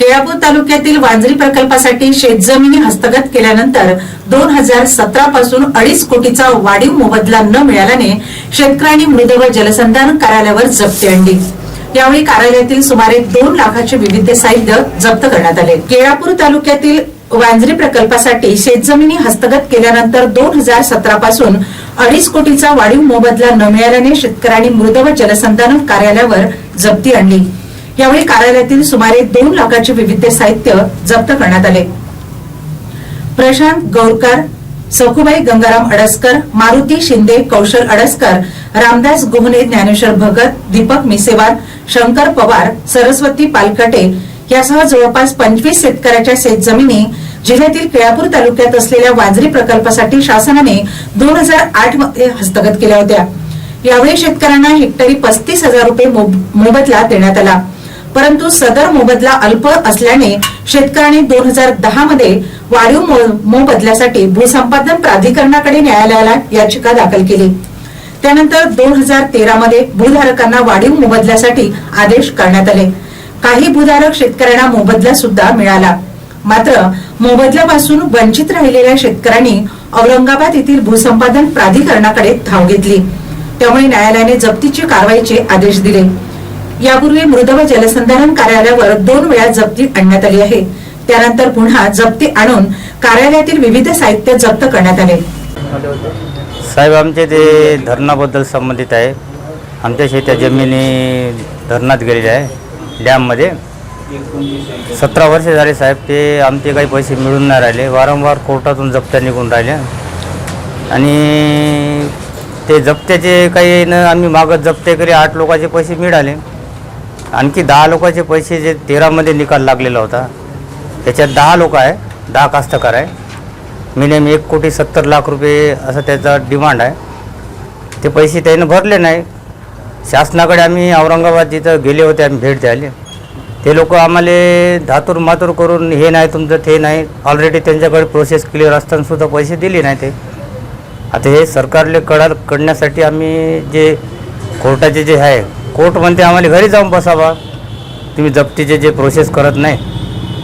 केळापूर तालुक्यातील वांजरी प्रकल्पासाठी शेतजमिनी हस्तगत केल्यानंतर दोन हजार सतरा पासून अडीच कोटीचा वाढीव मोबदला न मिळाल्याने शेतकऱ्यांनी मृद व जलसंधारण कार्यालयावर जप्ती आणली. यावेळी कार्यालयातील सुमारे दोन लाखाचे विविध साहित्य जप्त करण्यात आले. केळापूर तालुक्यातील वांजरी प्रकल्पासाठी शेतजमिनी हस्तगत केल्यानंतर दोन हजार सतरा पासून अडीच कोटीचा वाढीव मोबदला न मिळाल्याने शेतकऱ्यांनी मृद व जलसंधारण कार्यालयावर जप्ती आणली. यावेळी कार्यालयातील सुमारे दोन लाखाचे विविध साहित्य जप्त करण्यात आले. प्रशांत गौरकर सखुबाई गंगाराम अडसकर मारुती शिंदे कौशल अडसकर रामदास गोहने ज्ञानेश्वर भगत दीपक मिसेवार शंकर पवार सरस्वती पालकटे यासह जवळपास पंचवीस शेतकऱ्याच्या शेतजमिनी जिल्ह्यातील केळापूर तालुक्यात असलेल्या वांजरी प्रकल्पासाठी शासनाने दोन हजार आठमध्ये हस्तगत केल्या होत्या. यावेळी शेतकऱ्यांना हेक्टरी पस्तीस हजार रुपये मोबदला देण्यात आला. परंतु सदर मोबदला अल्प असल्याने शेतकऱ्यांनी दोन हजार दहा मध्ये वाढीव मोबदल्यासाठी भूसंपादन प्राधिकरणाकडे न्यायालयाला याचिका दाखल केली. त्यानंतर दोन हजार तेरा मध्ये भूधारकांना वाढीव मोबदल्यासाठी आदेश करण्यात आले. काही भूधारक शेतकऱ्यांना मोबदला सुद्धा मिळाला. मात्र मोबदल्यापासून वंचित राहिलेल्या शेतकऱ्यांनी औरंगाबाद येथील भूसंपादन प्राधिकरणाकडे धाव घेतली. त्यामुळे न्यायालयाने जप्तीची कारवाईचे आदेश दिले. यापूर्वी मृदव जलसंधारण कार्यालयावर दोन वेळा जप्ती आणण्यात आली आहे. त्यानंतर पुन्हा जप्ती आणून कार्यालयातील विविध साहित्य जप्त करण्यात आले. साहेब आमचे ते धरणाबद्दल संबंधित आहे. आमच्या शेत्या जमिनी धरणात गेलेल्या आहे डॅममध्ये. सतरा वर्ष झाले साहेब ते आमचे काही पैसे मिळून नाही राहिले. वारंवार कोर्टातून जप्त्या निघून राहिल्या. आणि ते जप्त्याचे काही न आम्ही मागत जप्ते करी आठ लोकांचे पैसे मिळाले. आणखी दहा लोकांचे पैसे जे तेरामध्ये निकाल लागलेला होता त्याच्यात दहा लोक आहे दहा कास्तकार आहे. मिनिमम एक कोटी सत्तर लाख रुपये असं त्याचा डिमांड आहे. ते पैसे त्यानं भरले नाही. शासनाकडे आम्ही औरंगाबाद जिथं गेले होते आम्ही भेट द्यायला. ते लोक आम्हाला धातूर मातूर करून हे नाही तुमचं ते नाही. ऑलरेडी त्यांच्याकडे प्रोसेस क्लिअर असतानासुद्धा पैसे दिले नाही ते. आता हे सरकारले कळा कळण्यासाठी आम्ही जे कोर्टाचे जे आहे कोर्ट म्हणते आम्हाला घरी जाऊन बसावा. तुम्ही जप्तीचे जे प्रोसेस करत नाही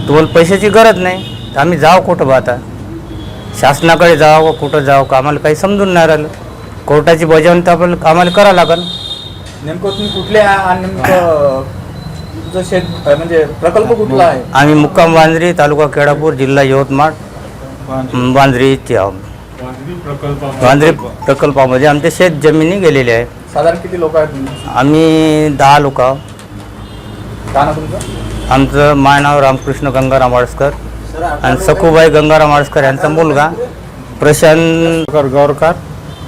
तुम्हाला पैशाची गरज नाही. तर आम्ही जावं कुठं बा आता? शासनाकडे जावं कुठं जावं का? आम्हाला काही समजून नाही राहिलं. कोर्टाची बजावणी तर आपल्याला आम्हाला करावं लागेल. नेमकं तुम्ही कुठले नेमकं तुमचं शेत म्हणजे प्रकल्प कुठला आहे? आम्ही मुक्काम वांजरी तालुका केळापूर जिल्हा यवतमाळ वांजरीचे आहोत. वांजरी प्रकल्पामध्ये आमच्या शेत जमिनी गेलेल्या आहे. साधारण किती लोक आहेत तुम्ही? आम्ही दहा लोक आहोत. का ना तुमचं? आमचं माय नाव रामकृष्ण गंगाराम आळसकर आणि सखूबाई गंगाराम आळसकर यांचा मुलगा प्रशांत कर गौरकार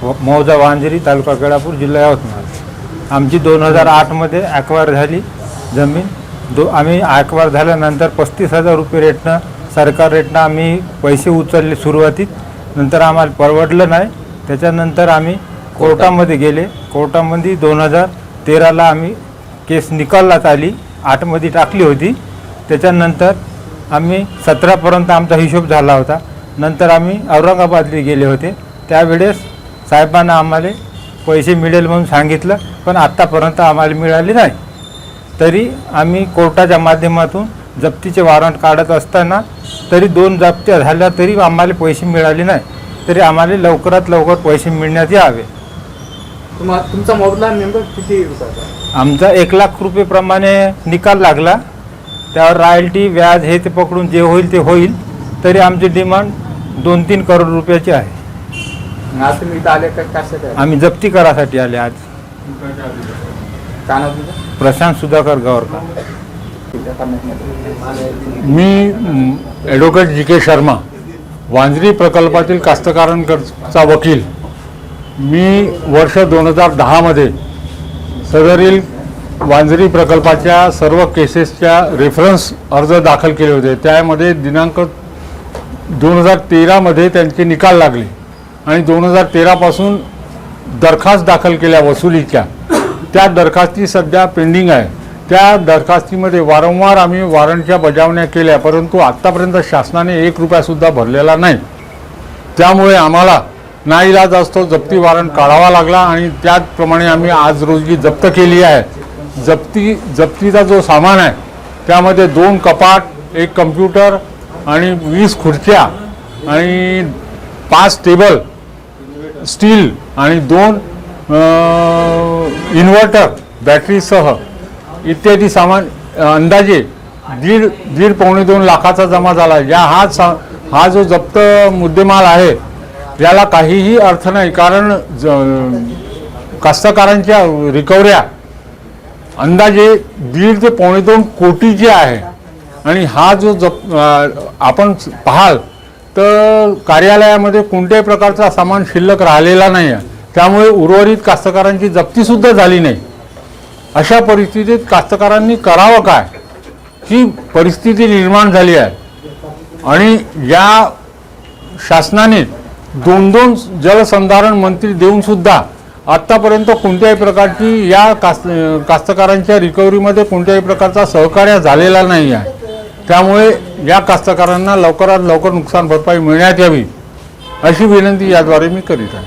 व- मौजा वांजरी तालुका केळापूर जिल्हा यवतमाळ. आमची दोन हजार आठमध्ये ॲक्वायर झाली जमीन. दो आम्ही ॲक्वायर झाल्यानंतर पस्तीस हजार रुपये रेटनं सरकार रेटनं आम्ही पैसे उचलले सुरुवातीत. नंतर आम्हाला परवडलं नाही. त्याच्यानंतर आम्ही कोर्टामध्ये गेले. कोर्टामध्ये दोन हजार तेराला आम्ही केस निकाललाच आली. आठमध्ये टाकली होती. त्याच्यानंतर आम्ही सतरापर्यंत आमचा हिशोब झाला होता. नंतर आम्ही औरंगाबादला गेले होते. त्यावेळेस साहेबांना आम्हाला पैसे मिळेल म्हणून सांगितलं पण आत्तापर्यंत आम्हाला मिळाले नाही. तरी आम्ही कोर्टाच्या माध्यमातून जप्तीचे वॉरंट काढत असताना तरी दोन जप्त्या झाल्या तरी आम्हाला पैसे मिळाले नाही. तरी आम्हाला लवकरात लवकर पैसे मिळण्यात यावे. तुम्हा तुमचा किती आमचा एक लाख रुपयेप्रमाणे निकाल लागला. त्यावर रॉयल्टी व्याज हे ते पकडून जे होईल ते होईल. तरी आमची डिमांड दोन तीन करोड रुपयाची आहे. आणि आज तुम्ही इथं आले का कशात आहे? आम्ही जप्ती करासाठी आले आज. तुमचं प्रशांत सुधाकर गौरकर ठीक आहे, थांबा. मी advocate G K Sharma Wanjari प्रकल्पातील कास्तकारांकडचा वकील. मी वर्ष दोन हजार दहामध्ये सदरील वांजरी प्रकल्पाच्या सर्व केसेसच्या रेफरन्स अर्ज दाखल केले होते. त्यामध्ये दिनांक दोन हजार तेरामध्ये त्यांचे निकाल लागले आणि दोन हजार तेरापासून दरखास्त दाखल केल्या वसुलीच्या. त्या दरखास्ती सध्या पेंडिंग आहे. त्या दरखास्तीमध्ये वारंवार आम्ही वॉरंटच्या बजावण्या केल्या परंतु आत्तापर्यंत शासनाने एक रुपयासुद्धा भरलेला नाही. त्यामुळे आम्हाला नाईलाज असतो जप्ती वॉरंट काढावा लागला आणि त्याचप्रमाणे आम्ही आज रोजी जप्त केली आहे. जप्ती जप्तीचा जो सामान आहे त्यामध्ये दोन कपाट एक कम्प्युटर आणि वीस खुर्च्या आणि पाच टेबल स्टील आणि दोन इन्व्हर्टर बॅटरीसह इत्यादी सामान अंदाजे दीड दीड पावणे दोन लाखाचा जमा झाला. या हा सा हा जो जप्त मुद्देमाल आहे याला काहीही अर्थ नाही. कारण ज- कास्तकारांच्या रिकवऱ्या अंदाजे दीड ते पावणे दोन कोटीची आहे आणि हा जो जप आपण पाहाल तर कार्यालयामध्ये कोणत्याही प्रकारचा सामान शिल्लक राहिलेला नाही आहे त्यामुळे उर्वरित कास्तकारांची जप्तीसुद्धा झाली नाही. अशा परिस्थितीत कास्तकारांनी करावं काय? ही परिस्थिती निर्माण झाली आहे. आणि या शासनाने दोन दोन जलसंधारण मंत्री देऊन सुद्धा आत्तापर्यंत कोणत्याही प्रकारची या कास कास्तकारांच्या रिकव्हरीमध्ये कोणत्याही प्रकारचा सहकार्य झालेला नाही आहे. त्यामुळे या कास्तकारांना लवकरात लवकर नुकसान भरपाई मिळण्यात यावी अशी विनंती याद्वारे मी करीत आहे.